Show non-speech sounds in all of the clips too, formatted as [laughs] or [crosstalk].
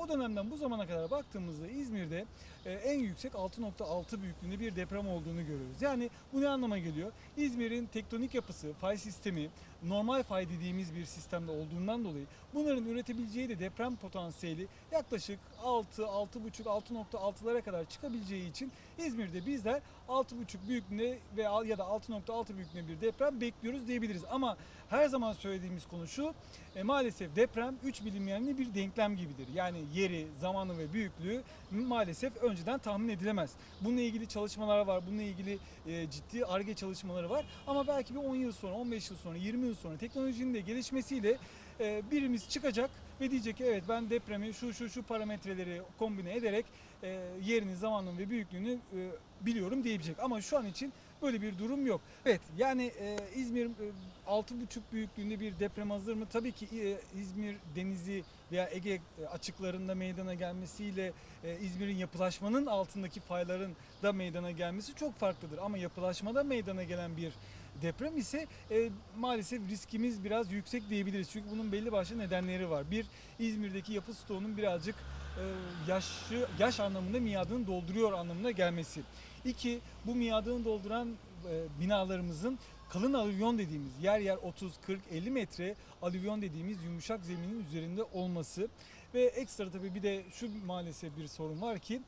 O dönemden bu zamana kadar baktığımızda İzmir'de e, en yüksek 6.6 büyüklüğünde bir deprem olduğunu görüyoruz. Yani bu ne anlama geliyor? İzmir'in tektonik yapısı, fay sistemi normal fay dediğimiz bir sistemde olduğundan dolayı bunların üretebileceği de deprem potansiyeli yaklaşık 6, 6.5, 6.6'lara kadar çıkabileceği için İzmir'de bizler 6.5 büyüklüğünde veya ya da 6.6 büyüklüğünde bir deprem bekliyoruz diyebiliriz. Ama her zaman söylediğimiz konu şu, e, maalesef deprem 3 bilinmeyenli bir denklem gibidir. Yani yeri, zamanı ve büyüklüğü maalesef önceden tahmin edilemez. Bununla ilgili çalışmalar var, bununla ilgili e, ciddi ARGE çalışmaları var. Ama belki bir 10 yıl sonra, 15 yıl sonra, 20 yıl sonra teknolojinin de gelişmesiyle e, birimiz çıkacak ve diyecek ki evet ben depremi şu şu şu parametreleri kombine ederek e, yerini, zamanını ve büyüklüğünü e, biliyorum diyebilecek. Ama şu an için böyle bir durum yok. Evet yani e, İzmir e, 6.5 büyüklüğünde bir deprem hazır mı? Tabii ki e, İzmir denizi veya Ege e, açıklarında meydana gelmesiyle e, İzmir'in yapılaşmanın altındaki fayların da meydana gelmesi çok farklıdır. Ama yapılaşmada meydana gelen bir deprem ise e, maalesef riskimiz biraz yüksek diyebiliriz. Çünkü bunun belli başlı nedenleri var. Bir, İzmir'deki yapı stoğunun birazcık e, yaşı, yaş anlamında miadını dolduruyor anlamına gelmesi. İki, bu miadını dolduran e, binalarımızın kalın alüvyon dediğimiz yer yer 30, 40, 50 metre alüvyon dediğimiz yumuşak zeminin üzerinde olması ve ekstra tabii bir de şu maalesef bir sorun var ki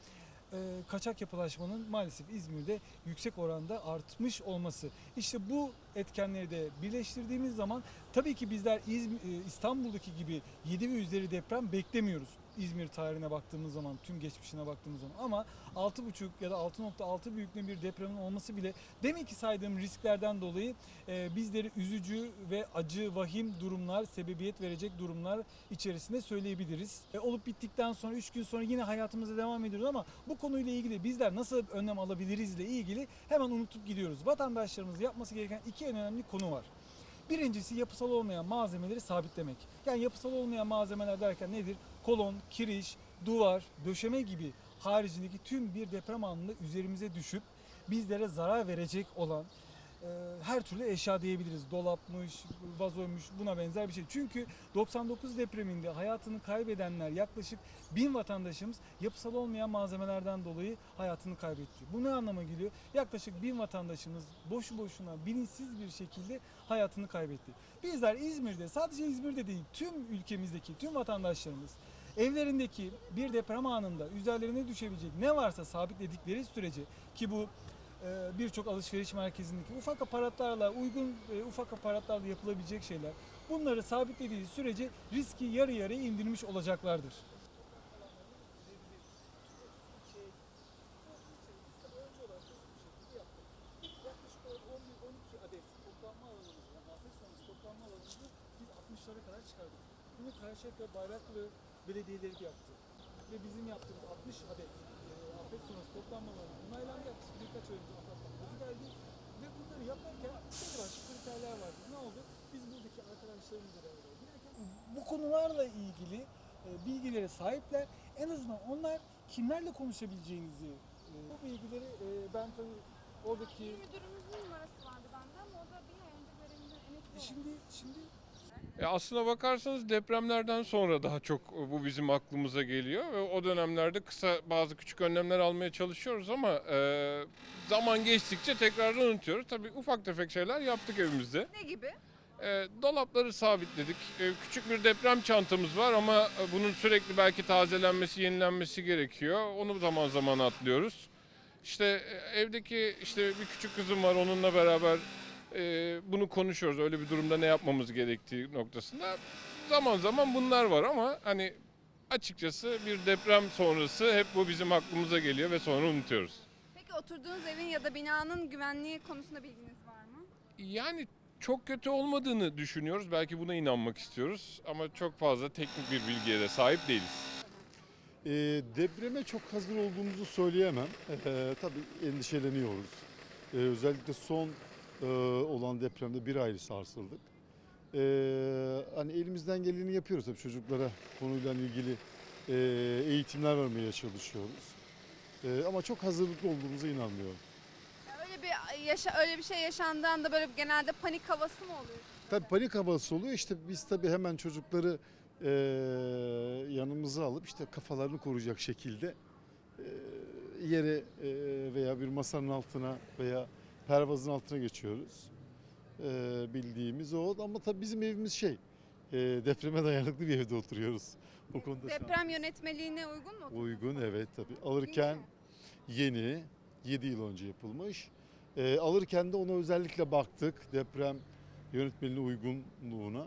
e, kaçak yapılaşmanın maalesef İzmir'de yüksek oranda artmış olması. İşte bu etkenleri de birleştirdiğimiz zaman tabii ki bizler İzmir, e, İstanbul'daki gibi 7 ve üzeri deprem beklemiyoruz. İzmir tarihine baktığımız zaman, tüm geçmişine baktığımız zaman ama 6.5 ya da 6.6 büyüklüğünde bir depremin olması bile demek ki saydığım risklerden dolayı e, bizleri üzücü ve acı, vahim durumlar, sebebiyet verecek durumlar içerisinde söyleyebiliriz. E, olup bittikten sonra 3 gün sonra yine hayatımıza devam ediyoruz ama bu konuyla ilgili bizler nasıl önlem alabiliriz ile ilgili hemen unutup gidiyoruz. Vatandaşlarımız yapması gereken iki en önemli konu var. Birincisi yapısal olmayan malzemeleri sabitlemek. Yani yapısal olmayan malzemeler derken nedir? Kolon, kiriş, duvar, döşeme gibi haricindeki tüm bir deprem anında üzerimize düşüp bizlere zarar verecek olan her türlü eşya diyebiliriz. Dolapmış, vazoymuş buna benzer bir şey. Çünkü 99 depreminde hayatını kaybedenler yaklaşık bin vatandaşımız yapısal olmayan malzemelerden dolayı hayatını kaybetti. Bu ne anlama geliyor? Yaklaşık bin vatandaşımız boşu boşuna bilinçsiz bir şekilde hayatını kaybetti. Bizler İzmir'de sadece İzmir'de değil tüm ülkemizdeki tüm vatandaşlarımız evlerindeki bir deprem anında üzerlerine düşebilecek ne varsa sabitledikleri sürece ki bu birçok alışveriş merkezindeki ufak aparatlarla, uygun e, ufak aparatlarla yapılabilecek şeyler. Bunları sabitlediği sürece riski yarı yarıya indirmiş olacaklardır. biz 60'lara kadar çıkardık. Bunu Karşıyaka Bayraklı belediyeleri yaptı. Ve bizim yaptığımız 60 adet e, afet sonrası toplanmalarını onaylandı birkaç ay önce kodu geldi. Ve bunları yaparken belli başlı kriterler vardı. Ne oldu? Biz buradaki arkadaşlarımızla beraber girerken bu konularla ilgili e, bilgilere sahipler. En azından onlar kimlerle konuşabileceğinizi e, bu bilgileri e, ben tabii oradaki İl müdürümüzün numarası vardı bende ama o da bir ay önce oldu. şimdi şimdi E aslına bakarsanız depremlerden sonra daha çok e, bu bizim aklımıza geliyor ve o dönemlerde kısa bazı küçük önlemler almaya çalışıyoruz ama e, zaman geçtikçe tekrar unutuyoruz. Tabii ufak tefek şeyler yaptık evimizde. Ne gibi? E, dolapları sabitledik. E, küçük bir deprem çantamız var ama e, bunun sürekli belki tazelenmesi, yenilenmesi gerekiyor. Onu zaman zaman atlıyoruz. İşte e, evdeki işte bir küçük kızım var onunla beraber e, bunu konuşuyoruz. Öyle bir durumda ne yapmamız gerektiği noktasında. Zaman zaman bunlar var ama hani açıkçası bir deprem sonrası hep bu bizim aklımıza geliyor ve sonra unutuyoruz. Peki oturduğunuz evin ya da binanın güvenliği konusunda bilginiz var mı? Yani çok kötü olmadığını düşünüyoruz. Belki buna inanmak istiyoruz ama çok fazla teknik bir bilgiye de sahip değiliz. E, depreme çok hazır olduğumuzu söyleyemem. E, tabii endişeleniyoruz. E, özellikle son olan depremde bir ayrı sarsıldık. E, hani elimizden geleni yapıyoruz tabii çocuklara konuyla ilgili e, eğitimler vermeye çalışıyoruz. E, ama çok hazırlıklı olduğumuza inanmıyorum. Ya öyle bir yaşa öyle bir şey yaşandığında böyle genelde panik havası mı oluyor? Tabii panik havası oluyor. İşte biz tabii hemen çocukları e, yanımıza alıp işte kafalarını koruyacak şekilde e, yere e, veya bir masanın altına veya pervazın altına geçiyoruz. E, bildiğimiz o ama tabii bizim evimiz şey e, depreme dayanıklı bir evde oturuyoruz. O konuda Deprem yönetmeliğine uygun mu? Uygun evet tabii. Alırken yeni 7 yıl önce yapılmış. Ee, alırken de ona özellikle baktık deprem yönetmeliğine uygunluğuna.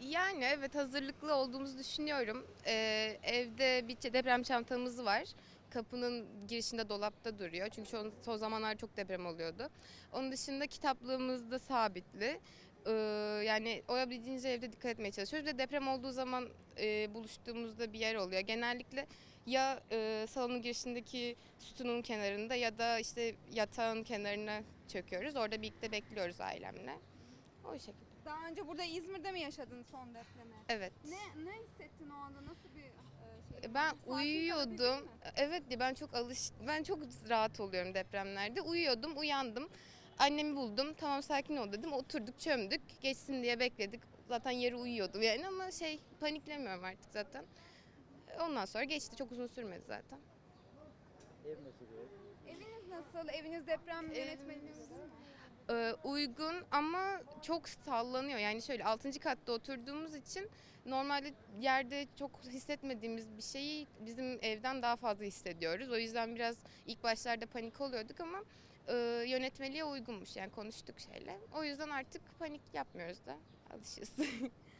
Yani evet hazırlıklı olduğumuzu düşünüyorum. Ee, evde bir deprem çantamız var. Kapının girişinde dolapta duruyor. Çünkü şu son zamanlar çok deprem oluyordu. Onun dışında kitaplığımız da sabitli. Ee, yani olabildiğince evde dikkat etmeye çalışıyoruz. Ve deprem olduğu zaman e, buluştuğumuzda bir yer oluyor. Genellikle ya e, salonun girişindeki sütunun kenarında ya da işte yatağın kenarına çöküyoruz. Orada birlikte bekliyoruz ailemle. O şekilde. Daha önce burada İzmir'de mi yaşadın son depremi? Evet. Ne ne hissettin o anda? Nasıl bir? Ben? Sakin kalabildin uyuyordum. mi? Evet ben çok alış ben çok rahat oluyorum depremlerde. Uyuyordum, uyandım. Annemi buldum. Tamam sakin ol dedim. Oturduk, çömdük. Geçsin diye bekledik. Zaten yeri uyuyordum yani ama şey paniklemiyorum artık zaten. Ondan sonra geçti. Çok uzun sürmedi zaten. Eviniz nasıl? Eviniz deprem Evimiz- yönetmeliğine Ee, uygun ama çok sallanıyor. Yani şöyle 6. katta oturduğumuz için normalde yerde çok hissetmediğimiz bir şeyi bizim evden daha fazla hissediyoruz. O yüzden biraz ilk başlarda panik oluyorduk ama e, yönetmeliğe uygunmuş yani konuştuk şeyle. O yüzden artık panik yapmıyoruz da alışız. [laughs]